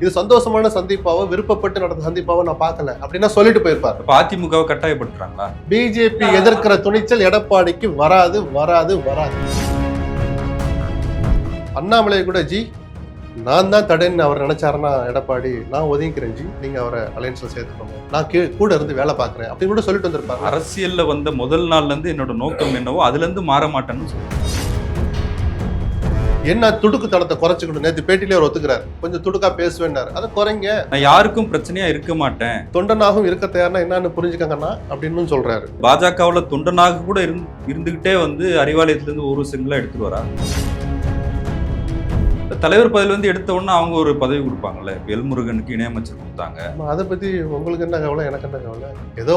இது சந்தோஷமான சந்திப்பாவோ விருப்பப்பட்டு நடந்த சந்திப்பாவோ நான் பார்க்கல. அப்படின்னா சொல்லிட்டு போயிருப்பாரு. அதிமுகவை கட்டாயப்படுத்துறாங்களா? பிஜேபி எதிர்க்கிற துணிச்சல் எடப்பாடிக்கு வராது வராது வராது. அண்ணாமலை கூட ஜி நான் தான் தடைன்னு அவர் நினைச்சாருன்னா எடப்பாடி நான் ஒதுங்கிக்கிறேன் ஜி. நீங்க அவரை அலையன்ஸ்ல சேர்த்துக்கோங்க. நான் கீழ் கூட இருந்து வேலை பார்க்கறேன். அப்படின்னு கூட சொல்லிட்டு வந்திருப்பாரு. அரசியல்ல வந்த முதல் நாள்ல இருந்து என்னோட நோக்கம் என்னவோ அதுல இருந்து மாற மாட்டேன்னு சொல்றேன் என்ன துடுக்கு தனத்தை குறைச்சிக்கணும்? நேற்று பேட்டிலே அவர் ஒத்துக்கிறார். கொஞ்சம் துடுக்கா பேசுவேன்னாரு. அதை குறைங்க. நான் யாருக்கும் பிரச்சனையா இருக்க மாட்டேன். தொண்டனாகவும் இருக்க தயார்னா என்னன்னு புரிஞ்சுக்கங்கண்ணா அப்படின்னு சொல்றாரு. பாஜகவுல தொண்டனாக கூட இருந்து இருந்துகிட்டே வந்து அறிவாலயத்துல இருந்து ஒரு சிங்கிளா எடுத்துட்டு வரா தலைவர் பதவியில இருந்து எடுத்த உடனே அவங்க ஒரு பதவி கொடுப்பாங்கல்ல. எல்முருகனுக்கு இணையமைச்சர் கொடுத்தாங்க. அதை பத்தி உங்களுக்கு என்ன கவலை? எனக்கு என்ன கவலை? ஏதோ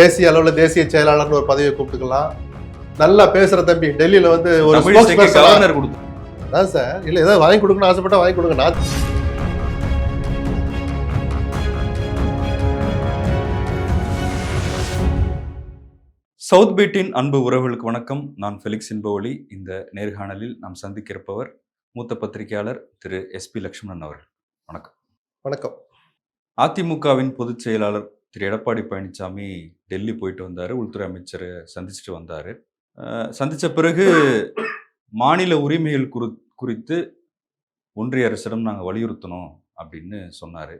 தேசிய அளவுல தேசிய செயலாளர்னு ஒரு பதவியை கூப்பிட்டுக்கலாம். நல்லா பேசுற தம்பி. டெல்லியில வந்து ஒரு கவர்னர் கொடுத்து. அதான் சார். இல்ல ஏதோ வாங்கி கொடுக்கணும்னு ஆசைப்பட்டா வாங்கி கொடுங்க. நான் சவுத் பீட்டின் அன்பு உறவுகளுக்கு வணக்கம். நான் ஃபெலிக்ஸ் இன்பவழி. இந்த நேர்காணலில் நாம் சந்திக்க இருப்பவர் மூத்த பத்திரிகையாளர் திரு எஸ்பி லட்சுமணன் அவர்கள். வணக்கம். வணக்கம். அதிமுகவின் பொதுச் செயலாளர் திரு எடப்பாடி பழனிசாமி டெல்லி போயிட்டு வந்தார். உள்துறை அமைச்சரை சந்திச்சுட்டு வந்தார். சந்தித்த பிறகு மாநில உரிமைகள் குறி குறித்து ஒன்றிய அரசிடம் நாங்கள் வலியுறுத்தணும் அப்படின்னு சொன்னார்.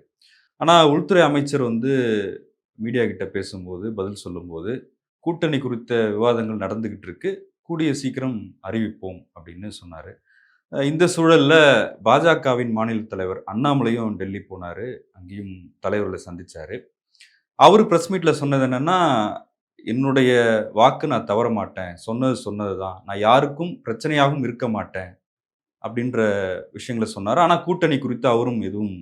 ஆனால் உள்துறை அமைச்சர் வந்து மீடியா கிட்ட பேசும்போது பதில் சொல்லும்போது கூட்டணி குறித்த விவாதங்கள் நடந்துக்கிட்டு இருக்கு கூடிய சீக்கிரம் அறிவிப்போம் அப்படின்னு சொன்னார். இந்த சூழலில் பாஜகவின் மாநில தலைவர் அண்ணாமலையும் டெல்லி போனார் அங்கேயும் தலைவர்களை சந்தித்தார் அவர் ப்ரெஸ் மீட்டில் சொன்னது என்னென்னா என்னுடைய வாக்கு நான் தவற மாட்டேன். சொன்னது சொன்னது தான் நான் யாருக்கும் பிரச்சனையாகவும் இருக்க மாட்டேன். அப்படின்ற விஷயங்களை சொன்னார். ஆனால் கூட்டணி குறித்து அவரும் எதுவும்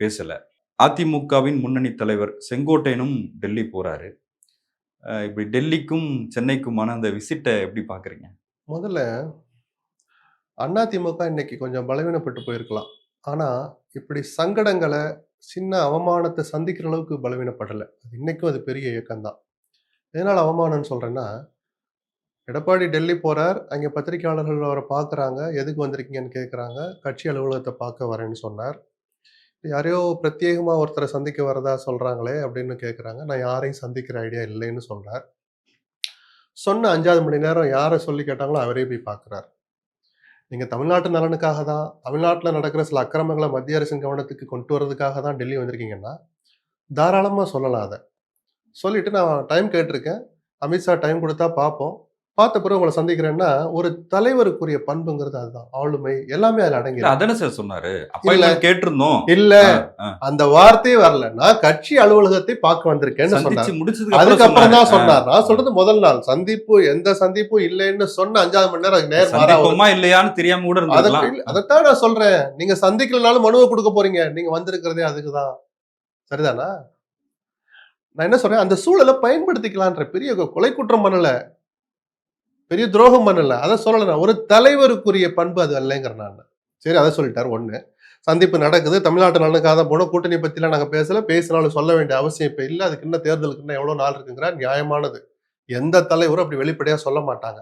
பேசலை. அதிமுகவின் முன்னணி தலைவர் செங்கோட்டையனும் டெல்லி போகிறாரு இப்படி டெல்லிக்கும் சென்னைக்குமான அந்த விசிட்டை எப்படி பார்க்குறீங்க முதல்ல அதிமுக இன்னைக்கு கொஞ்சம் பலவீனப்பட்டு போயிருக்கலாம். ஆனால் இப்படி சங்கடங்களை சின்ன அவமானத்தை சந்திக்கிற அளவுக்கு பலவீனப்படலை. அது இன்னைக்கும் அது பெரிய இயக்கம்தான். எதனால் அவமானம்னு சொல்கிறேன்னா எடப்பாடி டெல்லி போகிறார் அங்கே பத்திரிகையாளர்கள் அவரை பார்க்குறாங்க எதுக்கு வந்திருக்கீங்கன்னு கேட்குறாங்க கட்சி அலுவலகத்தை பார்க்க வரேன்னு சொன்னார். யாரையோ பிரத்யேகமாக ஒருத்தரை சந்திக்க வரதா சொல்கிறாங்களே அப்படின்னு கேட்குறாங்க நான் யாரையும் சந்திக்கிற ஐடியா இல்லைன்னு சொன்னார் சொன்ன அஞ்சாவது மணி நேரம் யாரை சொல்லி கேட்டாங்களோ அவரே போய் பார்க்குறார் நீங்கள் தமிழ்நாட்டு நலனுக்காக தான் தமிழ்நாட்டில் நடக்கிற சில அக்கிரமங்களை மத்திய அரசின் கவனத்துக்கு கொண்டு வரதுக்காக தான் டெல்லி வந்திருக்கீங்கன்னா தாராளமாக சொல்லலாம் அதை. சொல்லிட்டு நான் டைம் கேட்டிருக்கேன். அமித்ஷா டைம் கொடுத்தா பார்ப்போம். பார்த்த பிறகு உங்களை சந்திக்கிறேன்னா ஒரு தலைவருக்குரிய பண்புங்கிறது அதுதான். ஆளுமை எல்லாமே அதில் அடங்கி இல்ல, அதானே சார் சொன்னாரு. அப்பாயின்மெண்ட் கேட்டிருந்தோம். இல்ல. அந்த வார்த்தையே வரல. நான் கட்சி அலுவலகத்தை பார்க்க வந்திருக்கேன்னு சொன்னார். அதுக்கப்புறம் தான் சொன்னாரு. நான் சொல்றது முதல் நாள். சந்திப்பு எந்த சந்திப்பும் இல்லைன்னு சொன்ன அஞ்சாவது மணி நேரம் அதுக்கு நேர் மாறா வருது. சந்திப்போமா இல்லையான்னு தெரியாம கூட இல்ல, அதைத்தான் நான் சொல்றேன். நீங்க சந்திக்கலனாலும் மனுவை கொடுக்க போறீங்க. நீங்க வந்திருக்கிறதே அதுக்குதான். சரிதானா? நான் என்ன சொல்றேன்? அந்த சூழலை பயன்படுத்திக்கலான்ற பெரிய கொலை குற்றம் பண்ணலை. பெரிய துரோகம் பண்ணல. அதை சொல்லலை நான். ஒரு தலைவருக்குரிய பண்பு அது அல்லைங்கிற நான். சரி அதை சொல்லிட்டார் ஒன்று சந்திப்பு நடக்குது. தமிழ்நாட்டு நலனுக்காக போன போனோம் கூட்டணி பற்றிலாம் நாங்கள் பேசலை. பேசினாலும் சொல்ல வேண்டிய அவசியம் இப்போ இல்லை. அதுக்கு இன்னும் தேர்தலுக்கு இன்னும் எவ்வளோ நாள் இருக்குங்கிற நியாயமானது. எந்த தலைவரும் அப்படி வெளிப்படையாக சொல்ல மாட்டாங்க.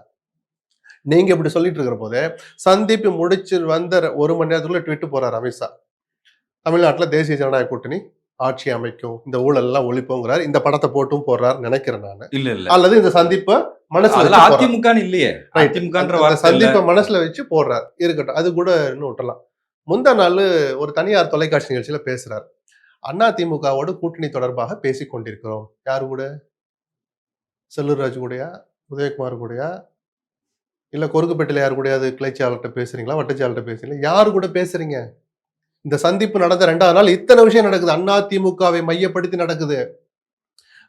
நீங்கள் இப்படி சொல்லிட்டு இருக்கிற போதே சந்திப்பு முடிச்சு வந்த ஒரு மணி நேரத்துக்குள்ள ட்விட்டு போகிறார் அமித்ஷா. தமிழ்நாட்டில் தேசிய ஜனநாயக கூட்டணி. ஆட்சி அமைக்கும் இந்த ஊழல் எல்லாம் ஒழிப்போங்கிறார். இந்த படத்தை போட்டும் போடுறாரு நினைக்கிறேன் நான். இல்ல இல்ல. அல்லது இந்த சந்திப்பை மனசுல. அதிமுகன்னு இல்லையே. இல்ல. சந்திப்பை மனசுல வச்சு போடுறார். இருக்கட்டும். அது கூட இன்னும் விட்டலாம் முந்தா நாள் ஒரு தனியார் தொலைக்காட்சி நிகழ்ச்சியில பேசுறார். அண்ணா திமுகவோடு கூட்டணி தொடர்பாக பேசிக் கொண்டிருக்கிறோம். யாரு கூட? செல்லூர்ராஜ் கூடயா? உதயகுமார் கூடயா? இல்ல கொருக்குப்பேட்டையில யாரு கூடயாவது கிளைச்சியாளர்கிட்ட பேசுறீங்களா? வட்டச்சியாளர்கிட்ட பேசுறீங்களா? யாரு கூட பேசுறீங்க? இந்த சந்திப்பு நடந்த ரெண்டாவது நாள் இத்தனை விஷயம் நடக்குது. அண்ணா திமுகவை மையப்படுத்தி நடக்குது.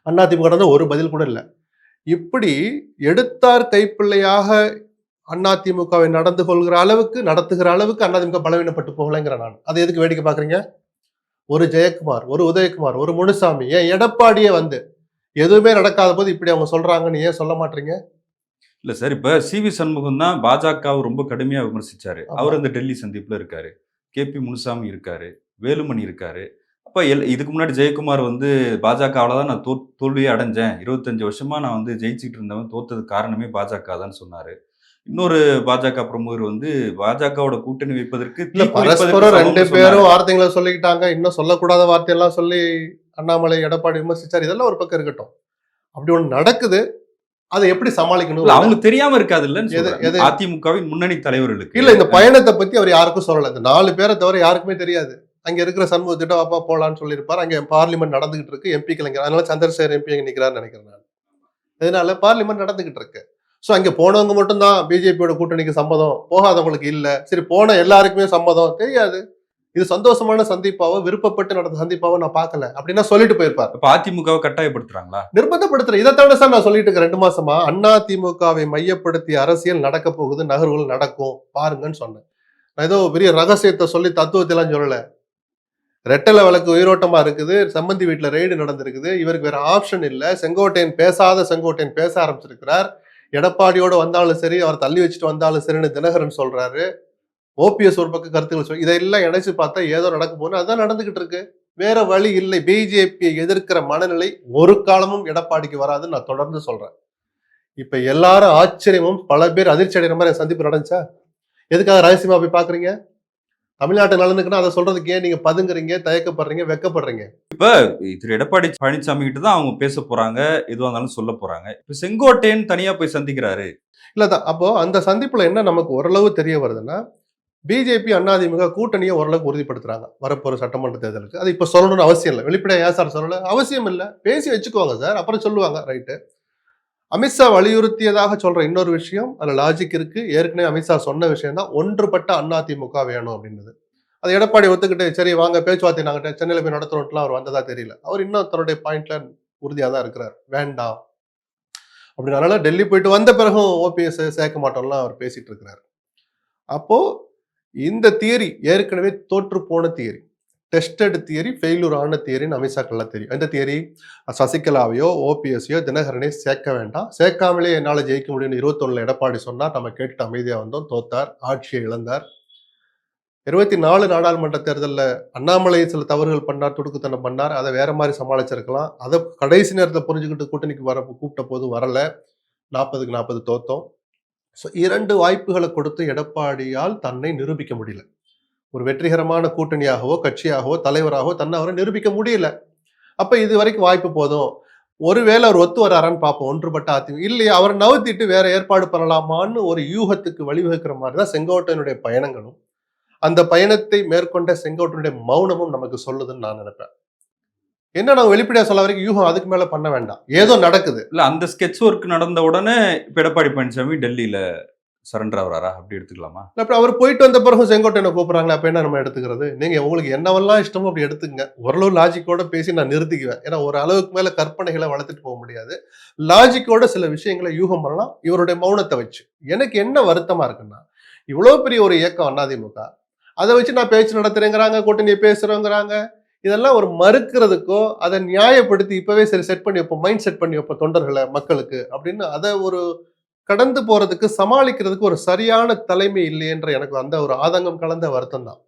அண்ணா திமுக ஒரு பதில் கூட இல்லை. இப்படி எடுத்தார் கைப்பிள்ளையாக அதிமுகவை நடந்து கொள்கிற அளவுக்கு நடத்துகிற அளவுக்கு அதிமுக பலவீனப்பட்டு போகலைங்கிற நான். அதை எதுக்கு வேடிக்கை பாக்குறீங்க ஒரு ஜெயக்குமார் ஒரு உதயகுமார் ஒரு முனுசாமி ஏன் எடப்பாடியே வந்து எதுவுமே நடக்காத போது இப்படி அவங்க சொல்றாங்கன்னு ஏன் சொல்ல மாட்டீங்க? இல்ல சார் இப்ப சி வி சண்முகம் தான் பாஜகவை ரொம்ப கடுமையா விமர்சிச்சாரு. அவர் அந்த டெல்லி சந்திப்புல இருக்காரு. கே பி முனுசாமி இருக்காரு வேலுமணி இருக்காரு. அப்ப எல் இதுக்கு முன்னாடி ஜெயக்குமார் வந்து பாஜகவில் தான் நான் தோ தோல்வியே அடைஞ்சேன். இருபத்தஞ்சு வருஷமா நான் வந்து ஜெயிச்சுட்டு இருந்தவன் தோத்தது காரணமே பாஜக தான் சொன்னாரு. இன்னொரு பாஜக பிரமுகர் வந்து பாஜகவோட கூட்டணி வைப்பதற்கு ரெண்டு. பேரும் வார்த்தைகளை சொல்லிக்கிட்டாங்க. இன்னும் சொல்லக்கூடாத வார்த்தையெல்லாம் சொல்லி அண்ணாமலை எடப்பாடி விமர்சிச்சார். இதெல்லாம் ஒரு பக்கம் இருக்கட்டும். அப்படி ஒண்ணு நடக்குது. அதை எப்படி இல்ல சமாளிக்கணும் அவங்களுக்கு தெரியாம இருக்காது. எது? அதிமுகவின் முன்னணி தலைவர்களுக்கு. இல்ல இந்த பயணத்தை பத்தி அவர் யாருக்கும் சொல்லல. இந்த நாலு பேரை தவிர யாருக்குமே தெரியாது. அங்க இருக்கிற சண்முகத்திட்ட வாப்பா போலான்னு சொல்லியிருப்பார். அங்க பார்லிமெண்ட் நடந்துகிட்டு இருக்கு. எம்பி கிளைஞர் அதனால சந்திரசேகர் எம்பி அங்க நிக்கிறாருன்னு நினைக்கிறேன் நான். இதனால பார்லிமெண்ட் நடந்துகிட்டு இருக்கு. சோ அங்க போனவங்க மட்டும்தான் பிஜேபியோட கூட்டணிக்கு சம்மதம். போகாதவங்களுக்கு இல்ல. சரி போன எல்லாருக்குமே சம்மதம். தெரியாது. இது சந்தோஷமான சந்திப்பாவோ விருப்பப்பட்டு நடந்த சந்திப்பாவோ நான் பார்க்கல. அப்படின்னா சொல்லிட்டு போயிருப்பார். இப்ப அதிமுகவை கட்டாயப்படுத்துறாங்களா? நிர்பந்தப்படுத்துற இதைத்தான சார் நான் சொல்லிட்டு இருக்கேன். ரெண்டு மாசமா அண்ணா திமுகவை மையப்படுத்தி அரசியல் நடக்க போகுது நகர்வுகள் நடக்கும் பாருங்கன்னு சொன்னேன். நான் ஏதோ பெரிய ரகசியத்தை சொல்லி தத்துவத்தெல்லாம் சொல்லல. ரெட்டலை வழக்கு உயிரோட்டமா இருக்குது சம்பந்தி வீட்டுல ரெய்டு நடந்திருக்குது இவருக்கு வேற ஆப்ஷன் இல்ல. செங்கோட்டையன் பேசாத செங்கோட்டையன் பேச ஆரம்பிச்சிருக்கிறார். எடப்பாடியோட வந்தாலும் சரி அவர் தள்ளி வச்சுட்டு வந்தாலும் சரின்னு தினகரன் சொல்றாரு. ஓபிஎஸ் ஒரு பக்கம் கருத்துக்கள் சொல்லி இதெல்லாம் இணைச்சு பார்த்தா ஏதோ நடக்க போகுது. அதான் நடந்துகிட்டு இருக்கு. வேற வழி இல்லை. பிஜேபியை எதிர்க்கிற மனநிலை ஒரு காலமும் எடப்பாடிக்கு வராதுன்னு நான் தொடர்ந்து சொல்றேன். இப்ப எல்லாரும் ஆச்சரியமும் பல பேர் அதிர்ச்சி அடைகிற மாதிரி சந்திப்பு நடந்துச்சா? எதுக்காக ரகசியமா போய் பாக்குறீங்க? தமிழ்நாட்டு நலனுக்குன்னா அதை சொல்றதுக்கு ஏன் நீங்க பதுங்குறீங்க தயக்கப்படுறீங்க வெக்கப்படுறீங்க? திரு எடப்பாடி பழனிசாமி கிட்ட தான் அவங்க பேச போறாங்க எதுவா இருந்தாலும் சொல்ல போறாங்க. இப்ப செங்கோட்டையன் தனியா போய் சந்திக்கிறாரு. இல்லதான் அப்போ அந்த சந்திப்புல என்ன நமக்கு ஓரளவு தெரிய வருதுன்னா பிஜேபி அதிமுக கூட்டணியை ஓரளவுக்கு உறுதிப்படுத்துறாங்க. வரப்போகிற சட்டமன்ற தேர்தலுக்கு. அது இப்போ சொல்லணும்னு அவசியம் இல்லை. வெளிப்படையாக ஏன் சார் சொல்லலை? அவசியம் இல்லை. பேசி வச்சுக்கோங்க சார். அப்புறம் சொல்லுவாங்க. ரைட்டு அமித்ஷா வலியுறுத்தியதாக சொல்கிற இன்னொரு விஷயம் அதில் லாஜிக் இருக்குது ஏற்கனவே அமித்ஷா சொன்ன விஷயம் தான் ஒன்றுபட்ட அதிமுக வேணும் அப்படின்றது அது எடப்பாடி ஒத்துக்கிட்டு சரி வாங்க பேச்சுவார்த்தை நாங்கள் சென்னையில் போய் நடத்துறோம்லாம் அவர் வந்ததா தெரியல. அவர் இன்னும் தன்னுடைய பாயிண்ட்ல உறுதியாக தான் இருக்கிறார். வேண்டாம். அப்படின்னால டெல்லி போயிட்டு வந்த பிறகும் ஓபிஎஸ் சேர்க்க மாட்டோம்லாம் அவர் பேசிட்டு இருக்கிறார். அப்போது இந்த தியரி ஏற்கனவே தோற்று போன தியரி. டெஸ்டட் தியரி ஃபெயிலூர் ஆன தியரின்னு அமித்ஷாக்கெல்லாம் தெரியும். இந்த தியரி? சசிகலாவையோ ஓபிஎஸ்ஸையோ தினகரனையோ சேர்க்க வேண்டாம். சேர்க்காமலே என்னால் ஜெயிக்க முடியும்னு இருபத்தொன்னு எடப்பாடி சொன்னால் நம்ம கேட்டு அமைதியாக வந்தோம். தோத்தார். ஆட்சியை இழந்தார். இருபத்தி நாலு நாடாளுமன்ற தேர்தலில் அண்ணாமலை சில தவறுகள் பண்ணார் துடுக்குத்தனம் பண்ணார். அதை வேற மாதிரி சமாளிச்சிருக்கலாம். அதை கடைசி நேரத்தில் புரிஞ்சுக்கிட்டு கூட்டணிக்கு வர கூப்பிட்ட போது வரல. நாற்பதுக்கு நாற்பது தோத்தோம். ஸோ இரண்டு வாய்ப்புகளை கொடுத்து எடப்பாடியால் தன்னை நிரூபிக்க முடியல. ஒரு வெற்றிகரமான கூட்டணியாகவோ கட்சியாகவோ தலைவராகவோ தன்னை அவரை நிரூபிக்க முடியல. அப்ப இது வரைக்கும் வாய்ப்பு போதும். ஒருவேளை அவர் ஒத்து வராரான்னு பார்ப்போம். ஒன்றுபட்ட அதிமுக இல்லையா அவரை நவுத்திட்டு வேற ஏற்பாடு பண்ணலாமான்னு ஒரு யூகத்துக்கு வழிவகுக்கிற மாதிரி தான் செங்கோட்டையனுடைய பயணங்களும் அந்த பயணத்தை மேற்கொண்ட செங்கோட்டனுடைய மௌனமும் நமக்கு சொல்லுதுன்னு நான் நினைப்பேன். என்ன நான் வெளிப்படையா சொல்ல வரைக்கும் யூகம் அதுக்கு மேல பண்ண வேண்டாம். ஏதோ நடக்குது. இல்ல அந்த ஸ்கெட்ச் ஒர்க் நடந்த உடனே எடப்பாடி பழனிசாமி டெல்லியில சரண்டர் ஆகுறாரா? அப்படி எடுத்துக்கலாமா? அப்புறம் அவர் போயிட்டு வந்த பிறகு செங்கோட்டையனை கூப்பிடுறாங்களா அப்ப என்ன நம்ம எடுத்துக்கிறது? நீங்க உங்களுக்கு என்னவெல்லாம் இஷ்டமோ அப்படி எடுத்துக்கங்க. ஓரளவு லாஜிக்கோட பேசி நான் நிறுத்திக்குவேன். ஏன்னா ஒரு அளவுக்கு மேல கற்பனைகளை வளர்த்துட்டு போக முடியாது. லாஜிக்கோட சில விஷயங்களை யூகம் பண்ணலாம். இவருடைய மௌனத்தை வச்சு. எனக்கு என்ன வருத்தமா இருக்குன்னா இவ்வளவு பெரிய ஒரு இயக்கம் அதிமுக அதை வச்சு நான் பேச்சு நடத்துறேங்கிறாங்க கூட்டணியை பேசுறோங்கிறாங்க. இதெல்லாம் ஒரு மறுக்கிறதுக்கோ அதை நியாயப்படுத்தி இப்பவே சரி செட் பண்ணி வைப்போம் மைண்ட் செட் பண்ணி வைப்போம் தொண்டர்களை மக்களுக்கு. அப்படின்னு அதை ஒரு கடந்து போறதுக்கு சமாளிக்கிறதுக்கு ஒரு சரியான தலைமை இல்லையென்ற எனக்கு அந்த ஒரு ஆதங்கம் கலந்த வருத்தம் தான்.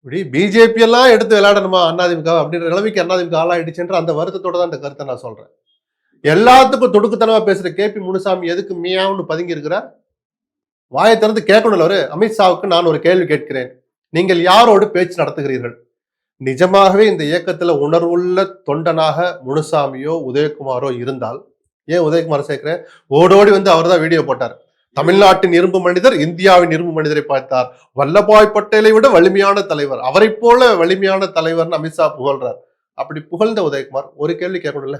இப்படி பிஜேபி எல்லாம் எடுத்து விளையாடணுமா அதிமுக அப்படின்ற நிலைமைக்கு அதிமுக ஆளாயிடுச்சுன்ற அந்த வருத்தத்தோட தான் இந்த கருத்தை நான் சொல்றேன். எல்லாத்துக்கும் தொடுக்குத்தனமா பேசுற கே பி முனுசாமி எதுக்கு மியாவுன்னு பதுங்கி இருக்கிறார்? வாயை திறந்து கேட்கணும் அவரு. அமித்ஷாவுக்கு நான் ஒரு கேள்வி கேட்கிறேன். நீங்கள் யாரோடு பேச்சு நடத்துகிறீர்கள்? நிஜமாகவே இந்த இயக்கத்துல உணர்வுள்ள தொண்டனாக முனுசாமியோ உதயகுமாரோ இருந்தால் ஏன் உதயகுமார் சேர்க்கிறேன் ஓடோடி வந்து அவர் தான் வீடியோ போட்டார். தமிழ்நாட்டின் இரும்பு மனிதர் இந்தியாவின் இரும்பு மனிதரை பார்த்தார். வல்லபாய் பட்டேலை விட வலிமையான தலைவர் அவரை போல வலிமையான தலைவர்னு அமித்ஷா புகழ்றார். அப்படி புகழ்ந்த உதயகுமார் ஒரு கேள்வி கேட்கணும்ல?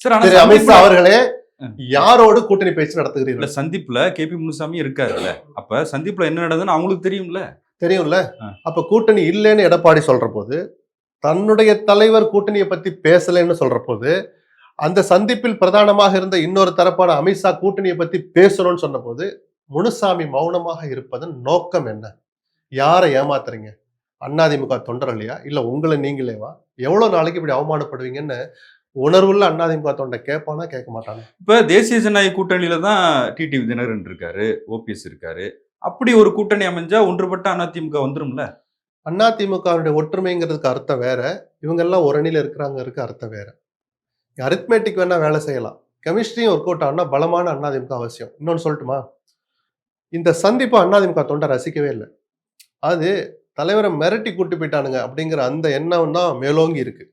சார் அமித்ஷா அவர்களே. யாரோடு கூட்டணி பேச்சு நடத்துகிறீர்கள்? சந்திப்புல கே பி முனுசாமி இருக்காருல்ல. அப்ப சந்திப்புல என்ன நடந்ததுன்னு அவங்களுக்கு தெரியும்ல. தெரியும்ல. அப்ப கூட்டணி இல்லைன்னு எடப்பாடி சொல்ற போது தன்னுடைய தலைவர் கூட்டணியை பத்தி பேசலைன்னு சொல்ற போது அந்த சந்திப்பில் பிரதானமாக இருந்த இன்னொரு தரப்பான அமித்ஷா கூட்டணியை பத்தி பேசணும்னு சொன்ன போது முனுசாமி மௌனமாக இருப்பதன் நோக்கம் என்ன? யாரை ஏமாத்துறீங்க? அண்ணாதிமுக தொண்டர்களையா இல்ல உங்களை நீங்களேவா எவ்வளவு நாளைக்கு இப்படி அவமானப்படுவீங்கன்னு உணர்வுள்ள அண்ணாதிமுக தொண்டை கேட்பானா கேட்க மாட்டானா? இப்ப தேசிய ஜனநாயக கூட்டணியில தான் டிடி தினகரன் இருக்காரு ஓபிஎஸ் இருக்காரு. அப்படி ஒரு கூட்டணி அமைஞ்சா ஒன்றுபட்ட அதிமுக வந்துரும்ல? அதிமுகவுடைய ஒற்றுமைங்கிறதுக்கு அர்த்தம் வேற இவங்க எல்லாம் ஒரு அணியில் இருக்கிறாங்கருக்கு அர்த்தம் வேற. அரித்மேட்டிக் வேணா வேலை செய்யலாம். கெமிஸ்ட்ரியும் ஒர்க் அவுட் ஆனால் பலமான அதிமுக அவசியம். இன்னொன்று சொல்லட்டுமா? இந்த சந்திப்பு அதிமுக தொண்டை ரசிக்கவே இல்லை. அது தலைவரை மிரட்டி கூட்டி போயிட்டானுங்க அப்படிங்கிற அந்த எண்ணம் தான் மேலோங்கி இருக்கு.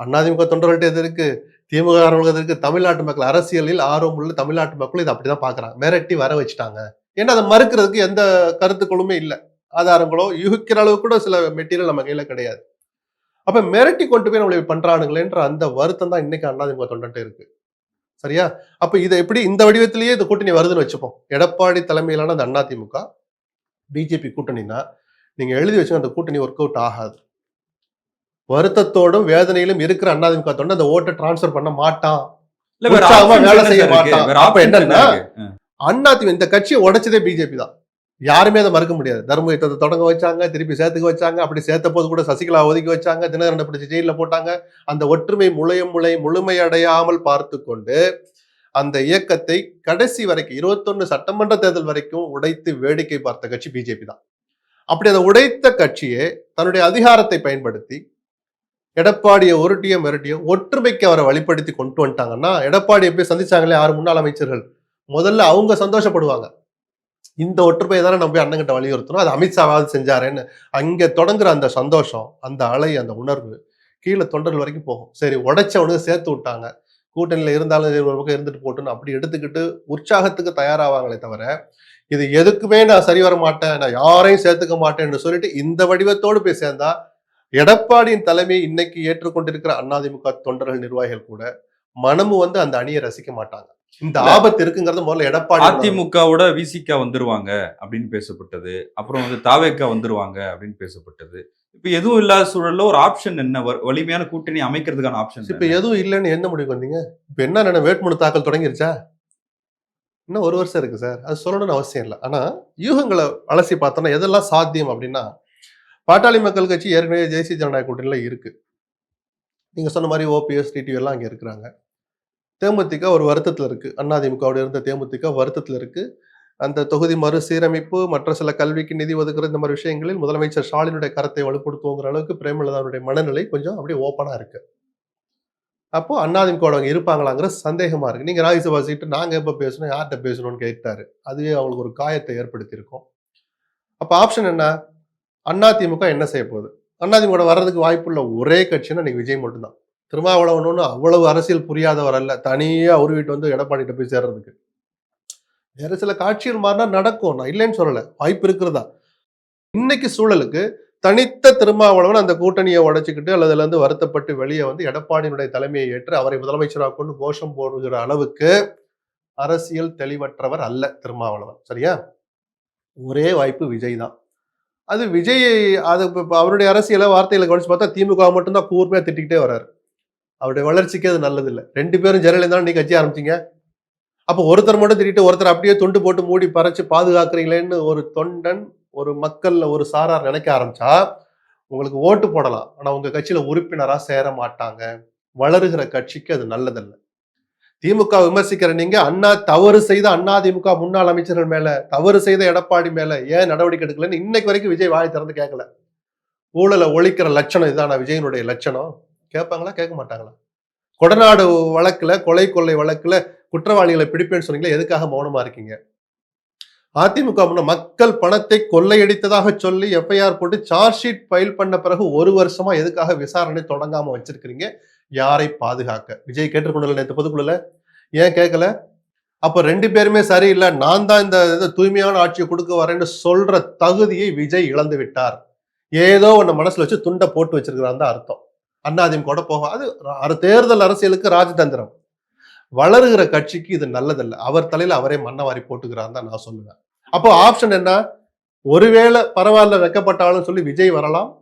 அதிமுக தொண்டர்கள்ட்ட எது இருக்கு? திமுக இருக்கு? தமிழ்நாட்டு மக்கள் அரசியலில் ஆர்வம் உள்ள தமிழ்நாட்டு மக்களும் இதை அப்படிதான் பாக்குறாங்க. மிரட்டி வர வச்சுட்டாங்க. ஏன்னா அதை மறுக்கிறதுக்கு எந்த கருத்துக்களுமே இல்லை. ஆதாரங்களோ யூகிக்கிற அளவு கூட சில மெட்டீரியல் நம்ம கையில கிடையாது. அப்ப மிரட்டி கொண்டு போய் நம்மளை பண்றானுங்களேன்ற அந்த வருத்தம் தான் இன்னைக்கு அதிமுக தொண்டன்ட்டு இருக்கு. சரியா? அப்ப இதை எப்படி இந்த வடிவத்திலேயே இந்த கூட்டணி வருதுன்னு வச்சுப்போம். எடப்பாடி தலைமையிலான அந்த அதிமுக பிஜேபி கூட்டணினா நீங்க எழுதி வச்சுங்க அந்த கூட்டணி ஒர்க் அவுட் ஆகாது. வருத்தத்தோடும் வேதனையிலும் இருக்கிற அதிமுக தொண்டை அந்த ஓட்டை டிரான்ஸ்ஃபர் பண்ண மாட்டான். வேலை செய்ய? மாட்டான். அப்ப என்னன்னா? அதிமுக இந்த கட்சியை உடைச்சதே பிஜேபி தான். யாருமே அதை மறுக்க முடியாது. தர்ம யுத்தத்தை தொடங்க வச்சாங்க திருப்பி சேர்த்துக்க வச்சாங்க அப்படி சேர்த்த போது கூட சசிகலா ஒதுக்கி வச்சாங்க தினகரனை பிடிச்சி ஜெயிலில் போட்டாங்க. அந்த ஒற்றுமை முளையும் முளை முழுமையடையாமல் பார்த்து கொண்டு அந்த இயக்கத்தை கடைசி வரைக்கும் இருபத்தொன்னு சட்டமன்ற தேர்தல் வரைக்கும் உடைத்து வேடிக்கை பார்த்த கட்சி பிஜேபி தான். அப்படி அதை உடைத்த கட்சியே தன்னுடைய அதிகாரத்தை பயன்படுத்தி எடப்பாடியை உருட்டியும் மிரட்டியும் ஒற்றுமைக்கு அவரை வழிப்படுத்தி கொண்டு வந்துட்டாங்கன்னா எடப்பாடியை போய் சந்திச்சாங்களே ஆறு முன்னாள் அமைச்சர்கள். முதல்ல அவங்க சந்தோஷப்படுவாங்க. இந்த ஒற்றுமையை தானே நம்ம போய் அண்ணங்கிட்ட வலியுறுத்தணும். அது அமித்ஷாவாவது செஞ்சாரேன்னு. அங்கே தொடங்குற அந்த சந்தோஷம் அந்த அலை அந்த உணர்வு கீழே தொண்டர்கள் வரைக்கும் போகும். சரி உடைச்சவனுக்கு சேர்த்து விட்டாங்க. கூட்டணியில் இருந்தாலும் ஒரு பக்கம் இருந்துட்டு போட்டுன்னு அப்படி எடுத்துக்கிட்டு உற்சாகத்துக்கு தயாராவாங்களே தவிர இது எதுக்குமே நான் சரி வர மாட்டேன் நான் யாரையும் சேர்த்துக்க மாட்டேன்னு சொல்லிட்டு இந்த வடிவத்தோடு போய் சேர்ந்தா எடப்பாடியின் தலைமை இன்னைக்கு ஏற்றுக்கொண்டிருக்கிற அதிமுக தொண்டர்கள் நிர்வாகிகள் கூட மனமும் வந்து அந்த அணியை ரசிக்க மாட்டாங்க. இந்த ஆபத்து இருக்குங்கிறது முதல்ல எடப்பாடி. அதிமுகவோட விசிகா வந்துருவாங்க அப்படின்னு பேசப்பட்டது. அப்புறம் வந்து தாவேக்கா வந்துருவாங்க அப்படின்னு பேசப்பட்டது. இப்ப எதுவும் இல்லாத சூழல்ல ஒரு ஆப்ஷன் என்ன? வலிமையான கூட்டணி அமைக்கிறதுக்கான ஆப்ஷன் இப்ப எதுவும் இல்லைன்னு என்ன முடிவுக்கு வந்தீங்க இப்ப என்ன என்ன வேட்புமனு தாக்கல் தொடங்கிருச்சா? இன்னும் ஒரு வருஷம் இருக்கு சார். அது சொல்லணும்னு அவசியம் இல்லை. ஆனா யூகங்களை அலசி பார்த்தோம்னா எதெல்லாம் சாத்தியம் அப்படின்னா பாட்டாளி மக்கள் கட்சி ஏற்கனவே தேசிய ஜனநாயக கூட்டணியில இருக்கு. நீங்க சொன்ன மாதிரி ஓபிஎஸ் டிடிவி எல்லாம் அங்க இருக்கிறாங்க. தேமுதிக ஒரு வருத்தத்தில் இருக்குது அதிமுகவோட இருந்த தேமுதிக வருத்தத்தில் இருக்குது அந்த தொகுதி மறுசீரமைப்பு மற்ற சில கல்விக்கு நிதி ஒதுக்குற இந்த மாதிரி விஷயங்களில் முதலமைச்சர் ஸ்டாலினுடைய கரத்தை வலுப்படுத்துவோங்கிற அளவுக்கு பிரேமலதாவுடைய மனநிலை கொஞ்சம் அப்படியே ஓப்பனாக இருக்கு. அப்போ அண்ணாதிமுகவோட அவங்க இருப்பாங்களாங்கிற சந்தேகமாக இருக்குது நீங்கள் ராஜ்யசபா சீட்டு நாங்கள் எப்போ பேசணும் யார்கிட்ட பேசணும்னு கேட்டாரு. அதுவே அவங்களுக்கு ஒரு காயத்தை ஏற்படுத்தியிருக்கும். அப்போ ஆப்ஷன் என்ன? அதிமுக என்ன செய்ய போகுது அதிமுக வர்றதுக்கு வாய்ப்புள்ள ஒரே கட்சின்னா இன்னைக்கு விஜய் மட்டும்தான். திருமாவளவன் ஒன்றும் அவ்வளவு அரசியல் புரியாதவர் அல்ல. தனியாக அவர் வீட்டு வந்து எடப்பாடிகிட்ட போய் சேர்றதுக்கு. வேற சில காட்சிகள் மாறினா நடக்கும். நான் இல்லைன்னு சொல்லலை. வாய்ப்பு இருக்கிறதா? இன்னைக்கு சூழலுக்கு தனித்த திருமாவளவன் அந்த கூட்டணியை உடைச்சிக்கிட்டு அல்லது இருந்து வருத்தப்பட்டு வெளியே வந்து எடப்பாடியினுடைய தலைமையை ஏற்று அவரை முதலமைச்சராக கொண்டு கோஷம் போடுகிற அளவுக்கு அரசியல் தெளிவற்றவர் அல்ல திருமாவளவன். சரியா? ஒரே வாய்ப்பு விஜய் தான். அது விஜய் அது அவருடைய அரசியலை வார்த்தைகளை கவனிச்சு பார்த்தா திமுக மட்டும்தான் கூர்மையாக திட்டிக்கிட்டே வர்றாரு. அவருடைய வளர்ச்சிக்கு அது நல்லதில்லை. ரெண்டு பேரும் ஜெயலலிதா நீ கட்சி ஆரம்பிச்சிங்க? அப்போ ஒருத்தர் மட்டும் திட்டிட்டு ஒருத்தர் அப்படியே தொண்டு போட்டு மூடி பறைச்சு பாதுகாக்கிறீங்களேன்னு ஒரு தொண்டன் ஒரு மக்கள்ல ஒரு சாரார் நினைக்க ஆரம்பிச்சா உங்களுக்கு ஓட்டு போடலாம். ஆனால் உங்கள் கட்சியில் உறுப்பினராக சேர மாட்டாங்க. வளருகிற கட்சிக்கு அது நல்லதில்லை. திமுக விமர்சிக்கிற நீங்க அண்ணா தவறு செய்த அண்ணா திமுக முன்னாள் அமைச்சர்கள் மேல தவறு செய்த எடப்பாடி மேல ஏன் நடவடிக்கை எடுக்கலன்னு இன்னைக்கு வரைக்கும் விஜய் வாய் திறந்து கேட்கல ஊழலை ஒழிக்கிற லட்சணம் இதுதான். விஜயனுடைய லட்சணம். கேட்பாங்களா கேட்க மாட்டாங்களா கொடநாடு வழக்குல கொலை கொள்ளை வழக்குல குற்றவாளிகளை பிடிப்பேன்னு சொன்னீங்களே எதுக்காக மௌனமா இருக்கீங்க? அதிமுக மக்கள் பணத்தை கொள்ளையடித்ததாக சொல்லி எஃப்ஐஆர் போட்டு சார்ஜ் ஷீட் ஃபைல் பண்ண பிறகு ஒரு வருஷமா எதுக்காக விசாரணை தொடங்காம வச்சிருக்கிறீங்க? யாரை பாதுகாக்க? விஜய் கேட்டுக்கொண்டல நேற்று பொதுக்குள்ள ஏன் கேட்கல அப்ப ரெண்டு பேருமே சரியில்லை நான் தான் இந்த இது தூய்மையான ஆட்சியை கொடுக்க வரேன்னு சொல்ற தகுதியை விஜய் இழந்து விட்டார் ஏதோ ஒண்ணு மனசுல வச்சு துண்டை போட்டு வச்சிருக்கிறான் தான் அர்த்தம். அண்ணாதிமுக கூட போகும். அது ர- தேர்தல் அரசியலுக்கு ராஜதந்திரம். வளருகிற கட்சிக்கு இது நல்லதல்ல. அவர் தலையில அவரே மண்ணவாரி போட்டுக்கிறான்னு தான் நான் சொல்லுவேன். அப்போ ஆப்ஷன் என்ன? ஒருவேளை பரவாயில்ல வைக்கப்பட்டாலும் சொல்லி விஜய் வரலாம்.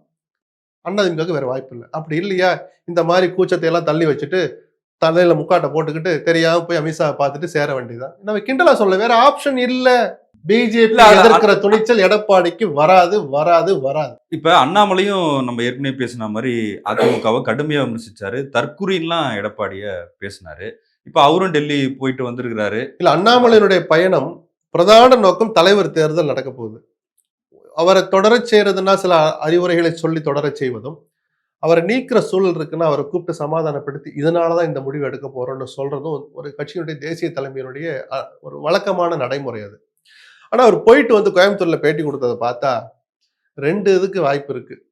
அண்ணாதிமுக வேற வாய்ப்பு இல்லை. அப்படி இல்லையா? இந்த மாதிரி கூச்சத்தை எல்லாம் தள்ளி வச்சுட்டு தலையில முக்காட்டை போட்டுக்கிட்டு தெரியாம போய் அமித்ஷா பார்த்துட்டு சேர வேண்டியதான் நம்ம கிண்டலா சொல்ல வேற ஆப்ஷன் இல்லை. பிஜேபி எதிர்க்கிற துணிச்சல் எடப்பாடிக்கு வராது வராது வராது. இப்ப அண்ணாமலையும் நம்ம ஏற்கனவே பேசின மாதிரி அதிமுகவை கடுமையா விமர்சிச்சாரு. தற்குறின்லாம் எடப்பாடிய பேசினாரு. இப்ப அவரும் டெல்லி போயிட்டு வந்திருக்கிறாரு. இல்ல அண்ணாமலையினுடைய பயணம் பிரதான நோக்கம் தலைவர் தேர்தல் நடக்க போகுது. அவரை தொடரச் செய்யறதுன்னா சில அறிவுரைகளை சொல்லி தொடரச் செய்வதும் அவரை நீக்கிற சூழல் இருக்குன்னா அவரை கூப்பிட்டு சமாதானப்படுத்தி இதனாலதான் இந்த முடிவு எடுக்க போறோம்னு சொல்றதும் ஒரு கட்சியினுடைய தேசிய தலைமையினுடைய ஒரு வழக்கமான நடைமுறை அது. ஆனால் அவர் போயிட்டு வந்து கோயம்புத்தூரில் பேட்டி கொடுத்ததை பார்த்தா ரெண்டு இதுக்கு வாய்ப்பு இருக்குது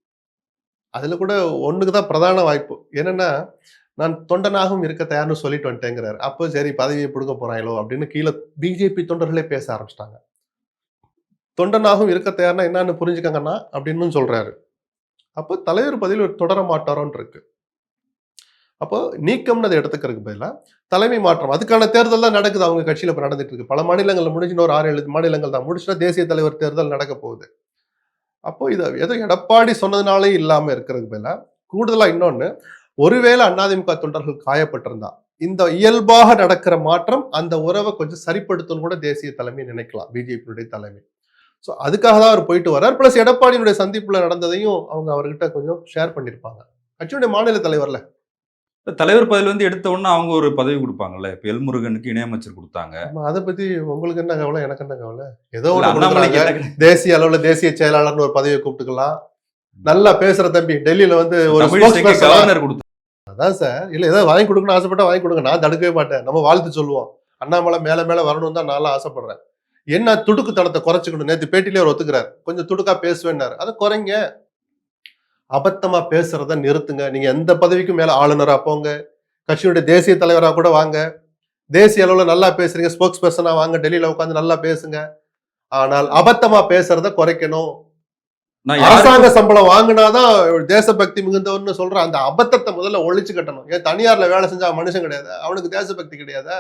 அதில் கூட ஒன்றுக்கு தான் பிரதான வாய்ப்பு. என்னென்னா நான் தொண்டனாகவும் இருக்க தயார்னு சொல்லிட்டு வந்துட்டேங்கிறார். அப்போ சரி பதவியை பிடுங்க போகிறாங்களோ அப்படின்னு கீழே பிஜேபி தொண்டர்களே பேச ஆரம்பிச்சிட்டாங்க. தொண்டனாகவும் இருக்க தயார்னா என்னன்னு புரிஞ்சுக்கங்கண்ணா அப்படின்னு சொல்கிறாரு அப்போ தலைவர் பதவியில் தொடர மாட்டாரோன்னு இருக்கு. அப்போ நீக்கம்னு அதை எடுத்துக்கிறதுக்கு பதிலாக தலைமை மாற்றம். அதுக்கான தேர்தல் தான் நடக்குது. அவங்க கட்சியில் இப்போ நடந்துட்டு இருக்கு. பல மாநிலங்களில் முடிஞ்சுன்னு ஒரு ஆறு ஏழு மாநிலங்கள் தான் முடிச்சுட்டா தேசிய தலைவர் தேர்தல் நடக்க போகுது. அப்போ இது ஏதோ எடப்பாடி சொன்னதுனாலே இல்லாமல் இருக்கிறதுக்கு பதிலாக கூடுதலாக இன்னொன்று ஒருவேளை அண்ணாதிமுக தொண்டர்கள் காயப்பட்டிருந்தா இந்த இயல்பாக நடக்கிற மாற்றம் அந்த உறவை கொஞ்சம் சரிப்படுத்தணும் கூட தேசிய தலைமை நினைக்கலாம். பிஜேபியுடைய தலைமை. ஸோ அதுக்காக தான் அவர் போயிட்டு வர்றார். ப்ளஸ் எடப்பாடியினுடைய சந்திப்பில் நடந்ததையும் அவங்க அவர்கிட்ட கொஞ்சம் ஷேர் பண்ணியிருப்பாங்க கட்சியுடைய மாநில தலைவரில் தலைவர் பதவி வந்து எடுத்த உடனே அவங்க ஒரு பதவி கொடுப்பாங்கல்ல. இப்ப எல்முருகனுக்கு இணையமைச்சர் கொடுத்தாங்க. அதை பத்தி உங்களுக்கு என்ன கவலை? எனக்கு என்ன கவலை? ஏதோ. என்ன தேசிய அளவுல தேசிய செயலாளர்னு ஒரு பதவியை கூப்பிட்டுக்கலாம். நல்லா பேசுற தம்பி டெல்லியில வந்து ஒரு கவர்னர் கொடுத்தாங்க அதான் சார் இல்ல ஏதாவது வாங்கி கொடுக்கணும் ஆசைப்பட்டா வாங்கி கொடுங்க. நான் தடுக்கவே மாட்டேன். நம்ம வாழ்த்து சொல்லுவோம். அண்ணாமலை மேல மேல வரணும் தான் நான்லாம் ஆசைப்படுறேன். என்ன துடுக்குத்தனத்தை குறைச்சிக்கணும்? நேத்து பேட்டிலே அவர் ஒத்துக்கிறார். கொஞ்சம் துடுக்கா பேசுவேன்னாரு. அதை குறைங்க. அபத்தமா பேசுறத நிறுத்துங்க. நீங்க எந்த பதவிக்கும் மேல ஆளுநரா போங்க. கட்சியுடைய தேசிய தலைவரா கூட வாங்க. தேசிய அளவுல நல்லா பேசுறீங்க. ஸ்போக்ஸ் பர்சனா வாங்க. டெல்லியில உட்காந்து நல்லா பேசுங்க. ஆனால் அபத்தமா பேசுறத குறைக்கணும். அரசாங்க சம்பளம் வாங்கினாதான் தேசபக்தி மிகுந்தவர்னு சொல்ற அந்த அபத்தத்தை முதல்ல ஒழிச்சு கட்டணும். ஏன் தனியார்ல வேலை செஞ்சா மனுஷன் கிடையாது. அவனுக்கு தேசபக்தி கிடையாதா?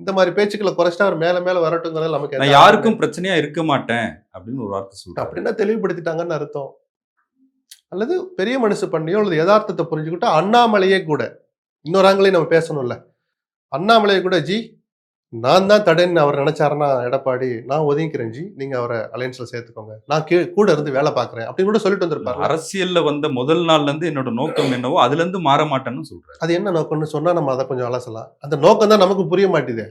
இந்த மாதிரி பேச்சுக்களை குறைச்சிட்டா அவர் மேல மேல வரட்டுங்கிறது நமக்கு யாருக்கும் பிரச்சனையா இருக்க மாட்டேன் அப்படின்னு ஒரு வார்த்தை சொல்றாரு. அப்படின்னா தெளிவுபடுத்திட்டாங்கன்னு அர்த்தம். அல்லது பெரிய மனுஷு பண்ணியோ அல்லது யதார்த்தத்தை புரிஞ்சுக்கிட்டா அண்ணாமலையே கூட. இன்னொரு ஆங்கிலையும் நம்ம பேசணும்ல. அண்ணாமலையே கூட ஜி நான் தான் தடன்னு அவர் நினைச்சாருன்னா எடப்பாடி நான் ஒதுங்கிக்கிறேன் ஜி நீங்க அவரை அலையன்ஸ்ல சேர்த்துக்கோங்க. நான் கீழ் கூட இருந்து வேலை பார்க்கறேன். அப்படின்னு கூட சொல்லிட்டு வந்திருப்பாரு. அரசியல்ல வந்த முதல் நாள்ல இருந்து என்னோட நோக்கம் என்னவோ அதுல இருந்து மாற மாட்டேன்னு சொல்றாரு. அது என்ன நோக்கம்னு சொன்னா நம்ம அதை கொஞ்சம் அலசலாம். அந்த நோக்கம் தான் நமக்கு புரிய மாட்டேதே.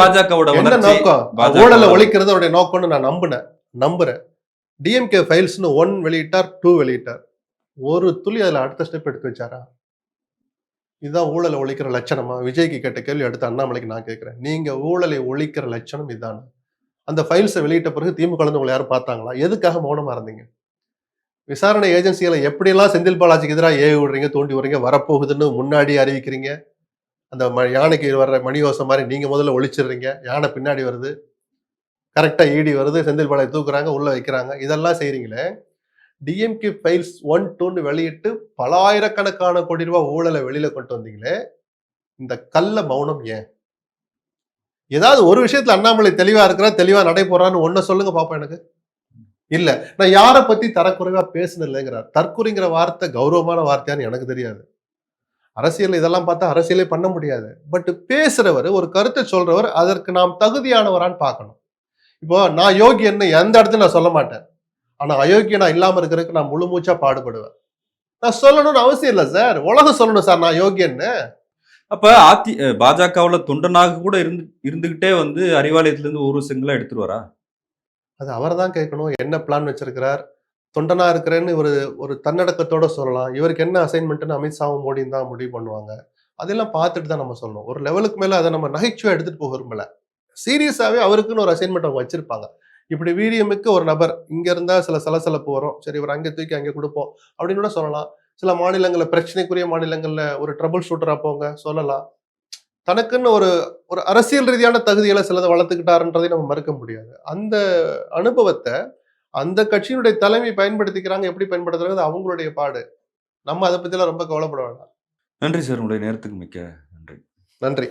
பாஜகவோட வளர்ச்சி? நோக்கம்? பாஜக ஊழலை ஒழிக்கிறது அவருடைய நோக்கம்னு நான் நம்பினேன். நம்புறேன். டிஎம்கே ஃபைல்ஸ்னு ஒன் வெளியிட்டார் டூ வெளியிட்டார். ஒரு துளி அதில் அடுத்த ஸ்டெப் எடுத்து வச்சாரா? இதுதான் ஊழலை ஒழிக்கிற லட்சணமா? விஜய்க்கு கேட்ட கேள்வி அடுத்து அண்ணாமலைக்கு நான் கேட்குறேன். நீங்கள் ஊழலை ஒழிக்கிற லட்சணம் இதுதான் அந்த ஃபைல்ஸை வெளியிட்ட பிறகு திமுக உங்களை யாரும் பார்த்தாங்களா? எதுக்காக மௌனமாக இருந்தீங்க? விசாரணை ஏஜென்சிகளை எப்படியெல்லாம் செந்தில் பாலாஜிக்கு எதிராக ஏவி விடுறீங்க தூண்டி விடுறீங்க வரப்போகுதுன்னு முன்னாடி அறிவிக்கிறீங்க? அந்த ம- யானைக்கு வர்ற மணி ஓசை மாதிரி நீங்கள் முதல்ல ஒழிச்சிடுறீங்க யானை பின்னாடி வருது. கரெக்டா ஈடி வருது செந்தில் பாலாஜி தூக்குறாங்க உள்ள வைக்கிறாங்க. இதெல்லாம் செய்கிறீங்களே டிஎம்கே ஃபைல்ஸ் ஒன் டூன்னு வெளியிட்டு பலாயிரக்கணக்கான கோடி ரூபாய் ஊழலை வெளியில கொண்டு வந்தீங்களே? இந்த கல்ல மௌனம் ஏன்? ஏதாவது ஒரு விஷயத்துல அண்ணாமலை தெளிவா இருக்கிறா தெளிவா நடைபெறான்னு ஒன்ன சொல்லுங்க பாப்போம் எனக்கு. இல்ல நான் யாரை பத்தி தரக்குறைவா பேசுனது இல்லைங்கிறார் தற்குறிங்கிற வார்த்தை கௌரவமான வார்த்தையான்னு எனக்கு தெரியாது. அரசியல் இதெல்லாம் பார்த்தா அரசியலே பண்ண முடியாது. பட் பேசுறவர் ஒரு கருத்தை சொல்றவர் அதற்கு நாம் தகுதியானவரான்னு பார்க்கணும். இப்போ நான் யோகியன்னு எந்த இடத்துல நான் சொல்ல மாட்டேன். ஆனா அயோக்கியனா இல்லாம இருக்கிறதுக்கு நான் முழு மூச்சா பாடுபடுவேன். நான் சொல்லணும்னு அவசியம் இல்லை சார். உலகம் சொல்லணும் சார் நான் யோகியன்னு. அப்ப அதி பாஜகவுல தொண்டனாக கூட இருந்து இருந்துகிட்டே வந்து அறிவாலயத்துல இருந்து ஒரு சிங்கிளா எடுத்துட்டு வரா அது அவர் தான் கேட்கணும். என்ன பிளான் வச்சிருக்கிறார்? தொண்டனா இருக்கிறேன்னு ஒரு ஒரு தன்னடக்கத்தோட சொல்லலாம். இவருக்கு என்ன அசைன்மெண்ட்னு அமித்ஷாவும் மோடியும் தான் முடிவு பண்ணுவாங்க. அதெல்லாம் பார்த்துட்டு தான் நம்ம சொல்லணும். ஒரு லெவலுக்கு மேல அதை நம்ம நகைச்சுவை எடுத்துட்டு போக விரும்பல. சீரியஸாவே அவருக்குன்னு ஒரு அசைன்மெண்ட் அவங்க வச்சிருப்பாங்க. இப்படி வீரியமிக்க ஒரு நபர் இங்க இருந்தா சில சலசலப்பு வரும். சரி இவர் அங்க தூக்கி அங்க கொடுப்போம் அப்படின்னு கூட சொல்லலாம். சில மாநிலங்கள்ல பிரச்சனைக்குரிய மாநிலங்கள்ல ஒரு ட்ரபிள் ஷூட்டரா போங்க சொல்லலாம். தனக்குன்னு ஒரு ஒரு அரசியல் ரீதியான தகுதிகளை சிலதை வளர்த்துக்கிட்டாருன்றதை நம்ம மறுக்க முடியாது. அந்த அனுபவத்தை அந்த கட்சியினுடைய தலைமை பயன்படுத்திக்கிறாங்க எப்படி பயன்படுத்துறாங்க அவங்களுடைய பாடு. நம்ம அதை பத்திலாம் ரொம்ப கவலைப்பட வேண்டாம். நன்றி சார் உங்களுடைய நேரத்துக்கு மிக்க நன்றி. நன்றி.